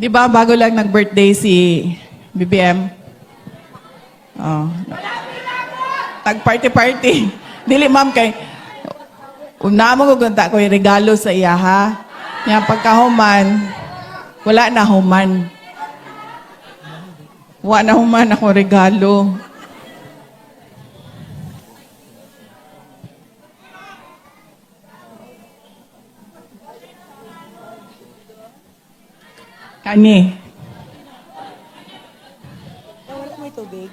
Di ba bago lang nag-birthday si BBM? Oh. Tag-party-party. Dili ma'am kay Una mo gugunta ko yung regalo sa iya ha. Nga pagkahuman, wala na human. Wala na human ako regalo. Kani. Wala may tubig.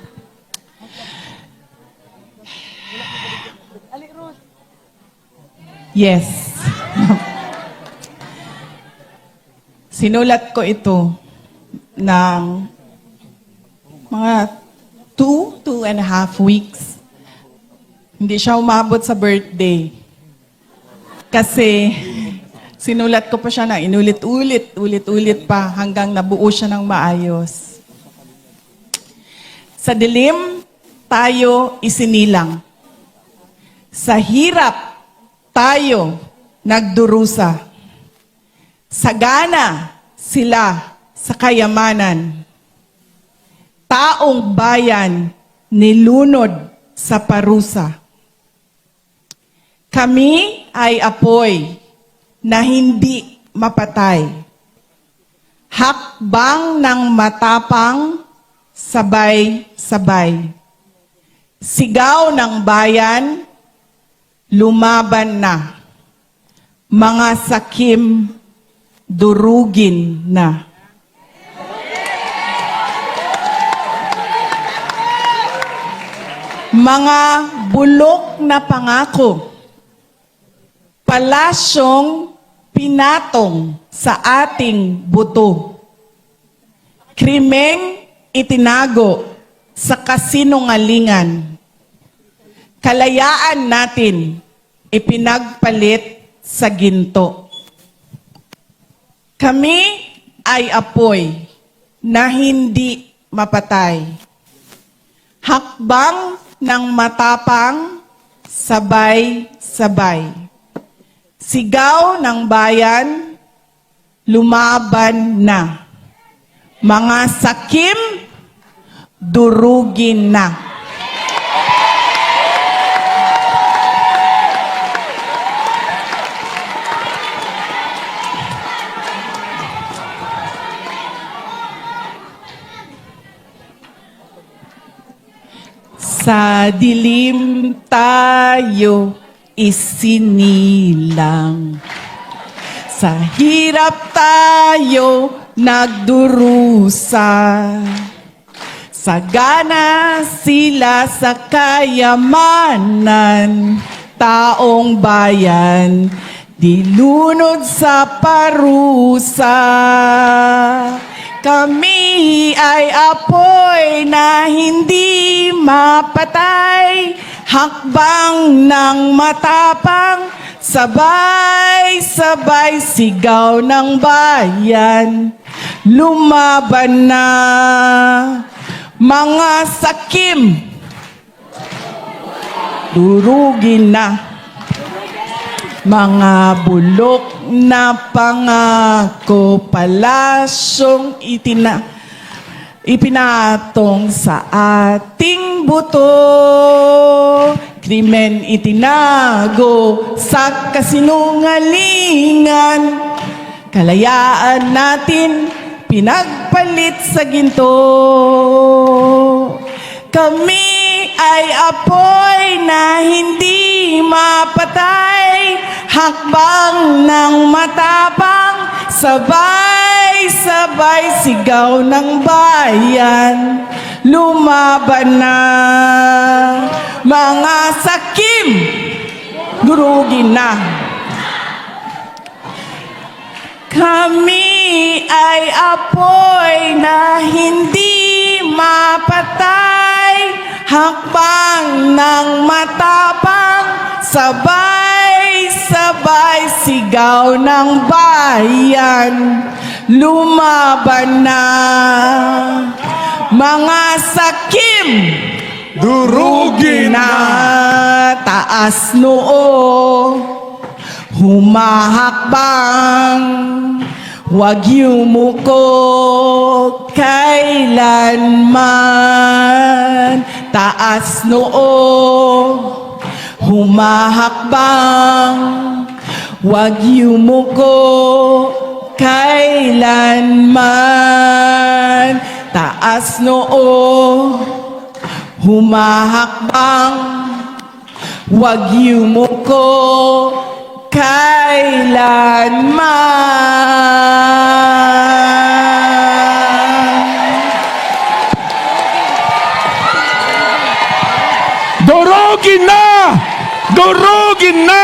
Ali, Rose. Yes. Sinulat ko ito ng mga two, two and a half weeks. Hindi siya umabot sa birthday. Kasi sinulat ko pa siya na inulit-ulit, ulit-ulit pa hanggang nabuo siya ng maayos. Sa dilim, tayo isinilang. Sa hirap, tayo nagdurusa. Sagana sila sa kayamanan. Taong bayan nilunod sa parusa. Kami ay apoy na hindi mapatay. Hakbang ng matapang, sabay-sabay. Sigaw ng bayan, lumaban na. Mga sakim, durugin na. Mga bulok na pangako, palasyong pinatong sa ating buto. Krimeng itinago sa kasinungalingan. Kalayaan natin ipinagpalit sa ginto. Kami ay apoy na hindi mapatay. Hakbang ng matapang, sabay-sabay. Sigaw ng bayan, lumaban na. Mga sakim, durugin na. Sa dilim tayo isinilang. Sa hirap tayo nagdurusa. Sagana sila sa kayamanan, taong bayan, dilunod sa parusa. Kami ay apoy na hindi mapatay, hakbang ng matapang, sabay-sabay sigaw ng bayan, lumaban na mga sakim, durugin na mga bulok na pangako. Palasyong itina, ipinatong sa ating buto. Krimen itinago sa kasinungalingan. Kalayaan natin pinagpalit sa ginto. Kami ay apoy na hindi mapatay, hakbang ng matapang, sabay-sabay sigaw ng bayan, lumaban na mga sakim, durugin na. Kami ay apoy na hindi mapatay, hakbang ng matapang, sabay-sabay sigaw ng bayan, lumaban na. Mga sakim, Durugin na. Taas noo, humahakbang, Huwag yumuko kailanman. Taas noo. Humahakbang Huwag yumuko kailanman Taas noo Humahakbang Huwag yumuko kailanman. Durugin na! Durugin na!